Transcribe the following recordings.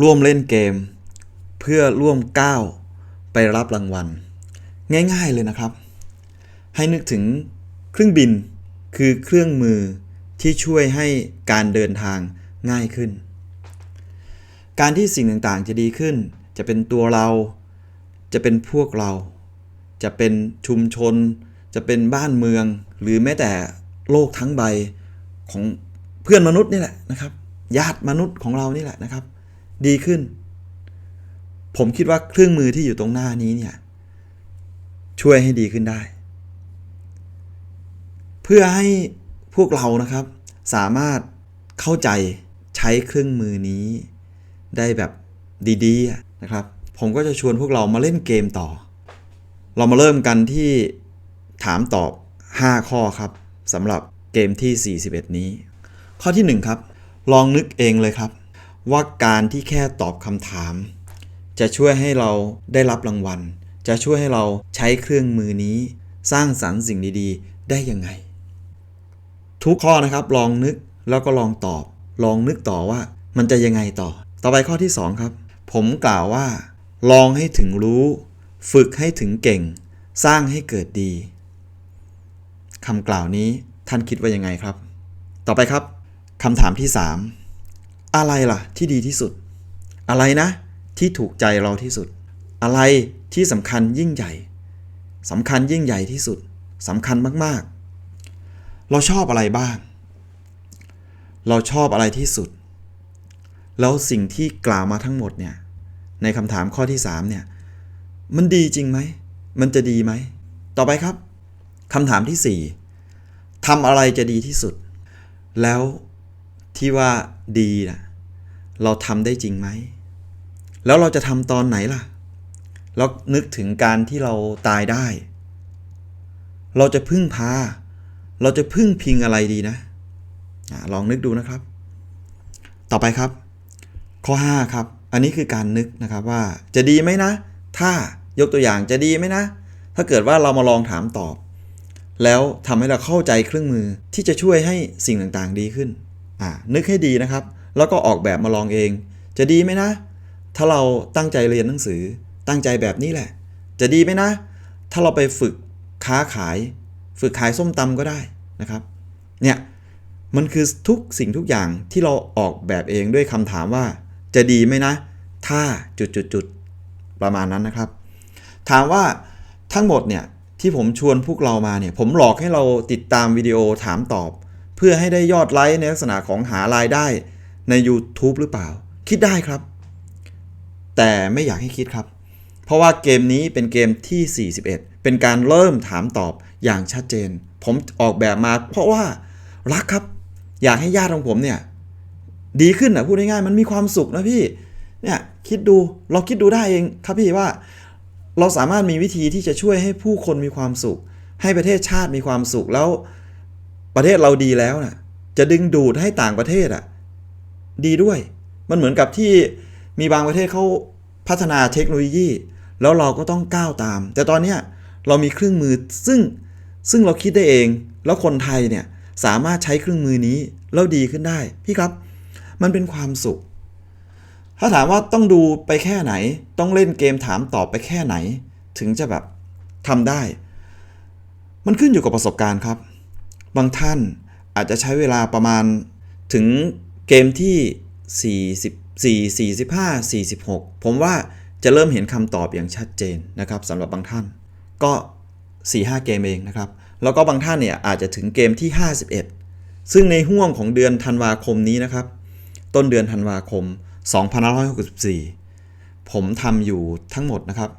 ร่วมเล่นเกม เพื่อร่วมก้าวไปรับรางวัล ง่ายๆเลยนะครับ ให้นึกถึงเครื่องบินคือเครื่องมือที่ช่วยให้การเดินทางง่ายขึ้น การที่สิ่งต่างๆจะดีขึ้น จะเป็นตัวเรา จะเป็นพวกเรา จะเป็นชุมชน จะเป็นบ้านเมือง หรือแม้แต่โลกทั้งใบของเพื่อนมนุษย์นี่แหละนะครับ ญาติมนุษย์ของเรานี่แหละนะครับ ดีขึ้น ผมคิดว่าเครื่องมือที่อยู่ตรงหน้านี้เนี่ย ช่วยให้ดีขึ้นได้ เพื่อให้พวกเรานะครับ สามารถเข้าใจใช้เครื่องมือนี้ได้แบบดีๆนะครับ ผมก็จะชวนพวกเรามาเล่นเกมต่อ เรามาเริ่มกันที่ถามตอบ 5 ข้อครับสำหรับเกมที่ 41 นี้ ข้อที่ 1 ครับ ลองนึกเองเลยครับ ว่าการที่แค่ตอบคำถาม จะช่วยให้เราได้รับรางวัล จะช่วยให้เราใช้เครื่องมือนี้ สร้างสรรค์สิ่งดีๆ ได้ยังไง ทุกข้อนะครับลองนึกแล้วก็ลองตอบ ลองนึกต่อว่ามันจะยังไงต่อ ต่อไปข้อที่ 2 ครับ ผมกล่าวว่า ลองให้ถึงรู้ ฝึกให้ถึงเก่ง สร้างให้เกิดดีคำกล่าวนี้ท่านคิดว่ายังไงครับ ต่อไปครับคำถามที่ 3 อะไรล่ะที่ดีที่สุด อะไรนะ ที่ถูกใจเราที่สุด อะไรที่สำคัญยิ่งใหญ่สำคัญยิ่งใหญ่ที่สุดสำคัญมากๆ เราชอบอะไรบ้าง เราชอบอะไรที่สุด แล้วสิ่งที่กล่าวมาทั้งหมดเนี่ยในคำถามข้อที่3เนี่ยมันดีจริงไหม มันจะดีไหม ต่อไปครับคำถามที่ 4ทำอะไรจะดีที่สุด แล้ว ที่ว่าดีนะเราทำได้จริงไหม แล้วเราจะทำตอนไหนล่ะแล้วนึกถึงการที่เราตายได้ เราจะพึ่งพา เราจะพึ่งพิงอะไรดีนะอาลองนึกดูนะครับ ต่อไปครับ ข้อ 5 ครับ อันนี้คือการนึกนะครับว่าจะดีไหมนะ ถ้ายกตัวอย่างจะดีไหมนะ ถ้าเกิดว่าเรามาลองถามตอบ แล้วทำให้เราเข้าใจเครื่องมือที่จะช่วยให้สิ่งต่างๆดีขึ้น อ่านึกให้ดีนะครับ แล้วก็ออกแบบมาลองเอง จะดีไหมนะ ถ้าเราตั้งใจเรียนหนังสือ ตั้งใจแบบนี้แหละ จะดีไหมนะ ถ้าเราไปฝึกค้าขาย ฝึกขายส้มตำก็ได้นะครับ เนี่ย มันคือทุกสิ่งทุกอย่างที่เราออกแบบเองด้วยคำถามว่า จะดีไหมนะ ถ้าจุดจุดจุดประมาณนั้นนะครับ ถามว่าทั้งหมดเนี่ยที่ผมชวนพวกเรามาเนี่ย ผมหลอกให้เราติดตามวิดีโอถามตอบ พื่อให้ได้ยอดไลค์ในลักษณะของหารายได้ใน YouTube หรือเปล่า คิดได้ครับ แต่ไม่อยากให้คิดครับ เพราะว่าเกมนี้เป็นเกมที่ 41 เป็นการเริ่มถามตอบอย่างชัดเจน ผมออกแบบมาเพราะว่ารักครับ อยากให้ญาติของผมเนี่ย ดีขึ้นอนะพูดง่ายๆมันมีความสุขนะพี่เนี่ยคิดดูเราคิดดูได้เองครับพี่ว่า เราสามารถมีวิธีที่จะช่วยให้ผู้คนมีความสุข ให้ประเทศชาติมีความสุขแล้ว ประเทศเราดีแล้วนะ่ะจะดึงดูดให้ต่างประเทศอะ ดีด้วย มันเหมือนกับที่มีบางประเทศเขาพัฒนาเทคโนโลยี แล้วเราก็ต้องก้าวตาม แต่ตอนเนี้ยเรามีเครื่องมือซึ่งซึ่งเราคิดได้เอง แล้วคนไทยเนี่ยสามารถใช้เครื่องมือนี้แล้วดีขึ้นได้ พี่ครับ มันเป็นความสุข ถ้าถามว่าต้องดูไปแค่ไหน ต้องเล่นเกมถามตอบไปแค่ไหน ถึงจะแบบทำได้ มันขึ้นอยู่กับประสบการณ์ครับ บางท่านอาจจะใช้เวลาประมาณถึงเกมที่ 44 45 46 ผมว่าจะเริ่มเห็นคำตอบอย่างชัดเจนนะครับสำหรับบางท่านก็ 4-5 เกมเองนะครับ แล้วก็บางท่านเนี่ยอาจจะถึงเกมที่ 51 ซึ่งในห่วงของเดือนธันวาคมนี้นะครับ ต้นเดือนธันวาคม 2564 ผมทำอยู่ทั้งหมดนะครับ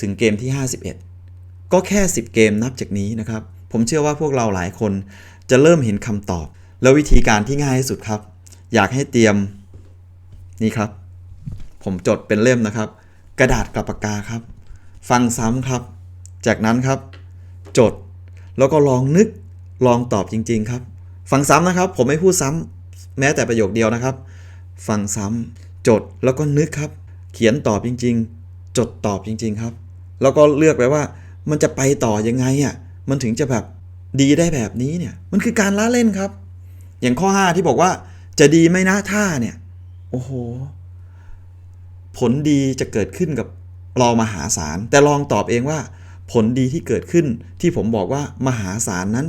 ถึงเกมที่ 51 ก็แค่ 10 เกมนับจากนี้นะครับ ผมเชื่อว่าพวกเราหลายคนจะเริ่มเห็นคำตอบ แล้ววิธีการที่ง่ายที่สุดครับ อยากให้เตรียมนี่ครับ ผมจดเป็นเล่มนะครับ กระดาษกับปากกาครับ ฟังซ้ำครับ จากนั้นครับ จดแล้วก็ลองนึกลองตอบจริง ๆ ครับ ฟังซ้ำนะครับ ผมไม่พูดซ้ำแม้แต่ประโยคเดียวนะครับ ฟังซ้ำจดแล้วก็นึกครับ เขียนตอบจริง ๆ จดตอบจริง ๆ ครับ แล้วก็เลือกไปว่ามันจะไปต่อยังไงอะ มันถึงจะแบบดีได้แบบนี้เนี่ย มันคือการละเล่นครับ อย่างข้อ 5 ที่บอกว่า จะดีไหมนะท่าเนี่ย โอ้โห ผลดีจะเกิดขึ้นกับเรามหาศาล แต่ลองตอบเองว่า ผลดีที่เกิดขึ้นที่ผมบอกว่ามหาศาลนั้น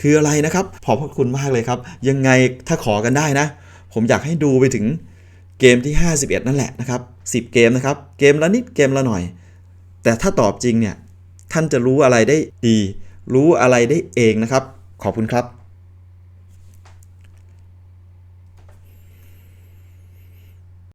คืออะไรนะครับ ขอบพระคุณมากเลยครับ ยังไงถ้าขอกันได้นะ ผมอยากให้ดูไปถึงเกมที่ 51 นั่นแหละนะครับ 10 เกมนะครับ เกมละนิดเกมละหน่อย แต่ถ้าตอบจริงเนี่ย ท่านจะรู้อะไรได้ดี รู้อะไรได้เองนะครับ ขอบคุณครับ